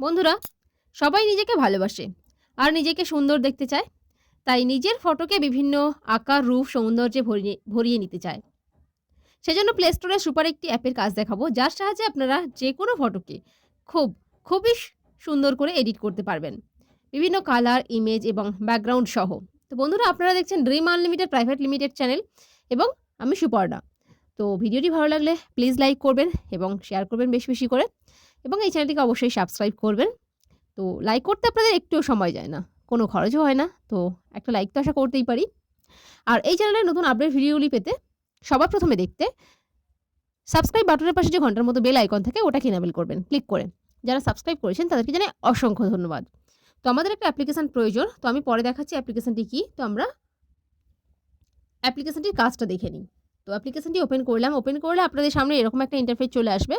বন্ধুরা, সবাই নিজেকে ভালোবাসে আর নিজেকে সুন্দর দেখতে চায়। তাই নিজের ফটোকে বিভিন্ন আকার, রূপ, সৌন্দর্যে ভরিয়ে ভরিয়ে নিতে চায়। সেজন্য প্লে স্টোরে সুপার একটি অ্যাপের কাজ দেখাবো, যার সাহায্যে আপনারা যে কোনো ফটোকে খুব, খুবই সুন্দর করে এডিট করতে পারবেন। বিভিন্ন কালার ইমেজ এবং ব্যাকগ্রাউন্ড সহ। তো বন্ধুরা, আপনারা দেখছেন dream unlimited private limited channel এবং আমি সুপর্ণা। তো ভিডিওটি ভালো লাগলে প্লিজ লাইক করবেন এবং শেয়ার করবেন বেশি বেশি করে। এবং এই চ্যানেলটিকে অবশ্যই সাবস্ক্রাইব করবেন। তো লাইক করতে আপনাদের একটুও সময় যায় না, কোনো খরচও হয় না। তো একটা লাইক তো আশা করতেই পারি। আর এই চ্যানেলের নতুন আপডেট ভিডিওগুলি পেতে সবার প্রথমে দেখতে সাবস্ক্রাইব বাটনের পাশে যে ঘণ্টার মতো বেল আইকন থাকে, ওটাকে ইনাবেল করবেন। ক্লিক করে যারা সাবস্ক্রাইব করেছেন, তাদেরকে জানাই অসংখ্য ধন্যবাদ। তো আমাদের একটা অ্যাপ্লিকেশান প্রয়োজন, তো আমি পরে দেখাচ্ছি অ্যাপ্লিকেশানটি কী। তো আমরা অ্যাপ্লিকেশানটির কাজটা দেখে নিই। তো অ্যাপ্লিকেশানটি ওপেন করলাম। ওপেন করলে আপনাদের সামনে এরকম একটা ইন্টারফেস চলে আসবে।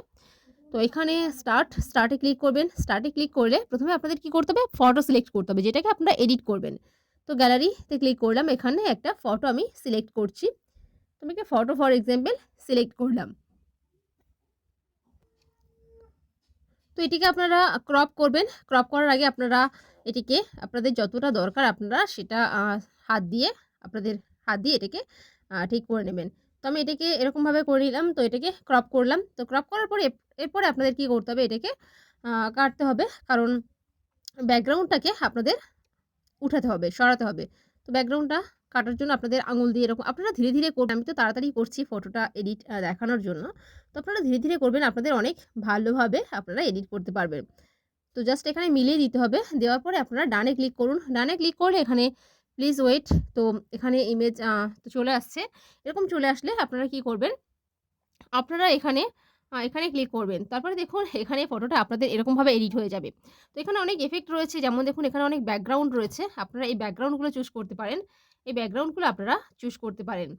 তো এখানে স্টার্ট স্টার্টে ক্লিক করবেন। স্টার্টে ক্লিক করলে প্রথমে আপনাদের কি করতে হবে? ফটো সিলেক্ট করতে হবে, যেটাকে আপনারা এডিট করবেন। তো গ্যালারিতে ক্লিক করলাম, এখানে একটা ফটো আমি সিলেক্ট করছি। তো আমি একটা ফটো ফর এক্সাম্পল সিলেক্ট করলাম। তো এটিকে আপনারা ক্রপ করবেন। ক্রপ করার আগে আপনারা এটিকে, আপনাদের যতটা দরকার আপনারা সেটা হাত দিয়ে, আপনাদের হাত দিয়ে এটাকে ঠিক করে নেবেন। তো আমি এটাকে এরকমভাবে করে নিলাম। তো এটাকে ক্রপ করলাম। তো ক্রপ করার পরে এরপরে আপনাদের কি করতে হবে? এটাকে কাটতে হবে। কারণ ব্যাকগ্রাউন্ডটাকে আপনাদের উঠাতে হবে, সরাতে হবে। তো ব্যাকগ্রাউন্ডটা কাটার জন্য আপনাদের আঙুল দিয়ে এরকম, আপনারা ধীরে ধীরে করবেন। আমি তো তাড়াতাড়ি করছি ফটোটা এডিট দেখানোর জন্য। তো আপনারা ধীরে ধীরে করবেন। আপনাদের অনেক ভালোভাবে আপনারা এডিট করতে পারবেন। তো জাস্ট এখানে মিলিয়ে দিতে হবে। দেওয়ার পরে আপনারা ডানে ক্লিক করুন। ডানে ক্লিক করলে এখানে প্লিজ ওয়েট তো এখানে ইমেজ চলে আসছে। এরকম চলে আসলে আপনারা কি করবেন? আপনারা এখানে এখানে ক্লিক করবেন। তারপরে দেখুন, এখানে ফটোটা আপনাদের এরকমভাবে এডিট হয়ে যাবে। তো এখানে অনেক এফেক্ট রয়েছে। যেমন দেখুন, এখানে অনেক ব্যাকগ্রাউন্ড রয়েছে। আপনারা এই ব্যাকগ্রাউন্ডগুলো চুজ করতে পারেন। এই ব্যাকগ্রাউন্ডগুলো আপনারা চুজ করতে পারেন।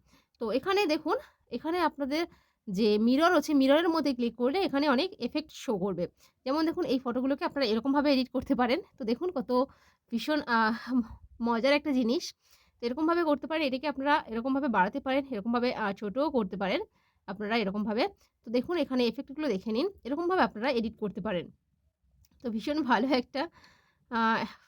তো এখানে দেখুন, এখানে আপনাদের যে মিরর আছে মিররের মধ্যে ক্লিক করলে এখানে অনেক এফেক্ট শো করবে। যেমন দেখুন, এই ফটোগুলোকে আপনারা এরকমভাবে এডিট করতে পারেন। তো দেখুন কত ভীষণ মজার একটা জিনিস। তো এরকমভাবে করতে পারেন, এটাকে আপনারা এরকমভাবে বাড়াতে পারেন, এরকমভাবে ছোটও করতে পারেন আপনারা এরকমভাবে। তো দেখুন, এখানে এফেক্টগুলো দেখে নিন, এরকমভাবে আপনারা এডিট করতে পারেন। তো ভীষণ ভালো একটা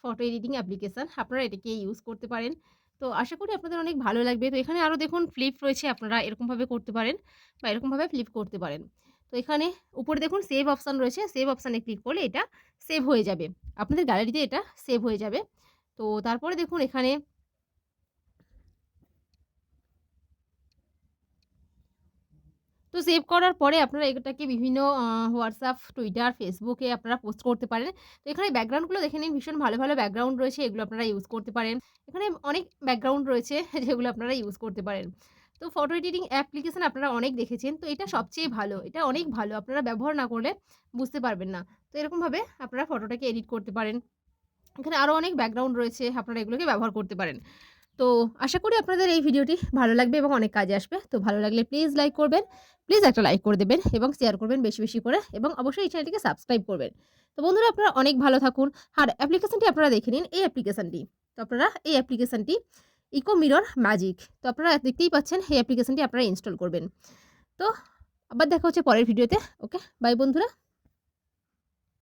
ফটো এডিটিং অ্যাপ্লিকেশান আপনারা এটাকে ইউজ করতে পারেন। তো আশা করি আপনাদের অনেক ভালো লাগবে। তো এখানে আরও দেখুন ফ্লিপ রয়েছে, আপনারা এরকমভাবে করতে পারেন বা এরকমভাবে ফ্লিপ করতে পারেন। তো এখানে উপরে দেখুন সেভ অপশান রয়েছে সেভ অপশানে ক্লিক করলে এটা সেভ হয়ে যাবে। আপনাদের গ্যালারিতে এটা সেভ হয়ে যাবে। তো তারপরে দেখুন এখানে তো সেভ করার পরে আপনারা এটাকে বিভিন্ন হোয়াটসঅ্যাপ টুইটার ফেসবুকে আপনারা পোস্ট করতে পারেন। তো এখানে ব্যাকগ্রাউন্ডগুলো দেখে নিন, ভীষণ ভালো ভালো ব্যাকগ্রাউন্ড রয়েছে, এগুলো আপনারা ইউজ করতে পারেন। এখানে অনেক ব্যাকগ্রাউন্ড রয়েছে যেগুলো আপনারা ইউজ করতে পারেন। তো ফটো এডিটিং অ্যাপ্লিকেশন আপনারা অনেক দেখেছেন, তো এটা সবচেয়ে ভালো, এটা অনেক ভালো। আপনারা ব্যবহার না করলে বুঝতে পারবেন না। তো এরকমভাবে আপনারা ফটোটাকে এডিট করতে পারেন। এখানে আরও অনেক ব্যাকগ্রাউন্ড রয়েছে, আপনারা এগুলোকে ব্যবহার করতে পারেন। তো আশা করি আপনাদের এই ভিডিওটি ভালো লাগবে এবং অনেক কাজে আসবে। তো ভালো লাগলে প্লিজ লাইক করবেন প্লিজ একটা লাইক করে দেবেন এবং শেয়ার করবেন বেশি বেশি করে এবং অবশ্যই এই চ্যানেলটিকে সাবস্ক্রাইব করবেন। তো বন্ধুরা, আপনারা অনেক ভালো থাকুন। আর অ্যাপ্লিকেশানটি আপনারা দেখে নিন, এই অ্যাপ্লিকেশানটি তো আপনারা এই অ্যাপ্লিকেশনটি ইকো মিরর ম্যাজিক তো আপনারা দেখতেই পাচ্ছেন, এই অ্যাপ্লিকেশনটি আপনারা ইনস্টল করবেন। তো আবার দেখা হচ্ছে পরের ভিডিওতে ওকে বাই বন্ধুরা।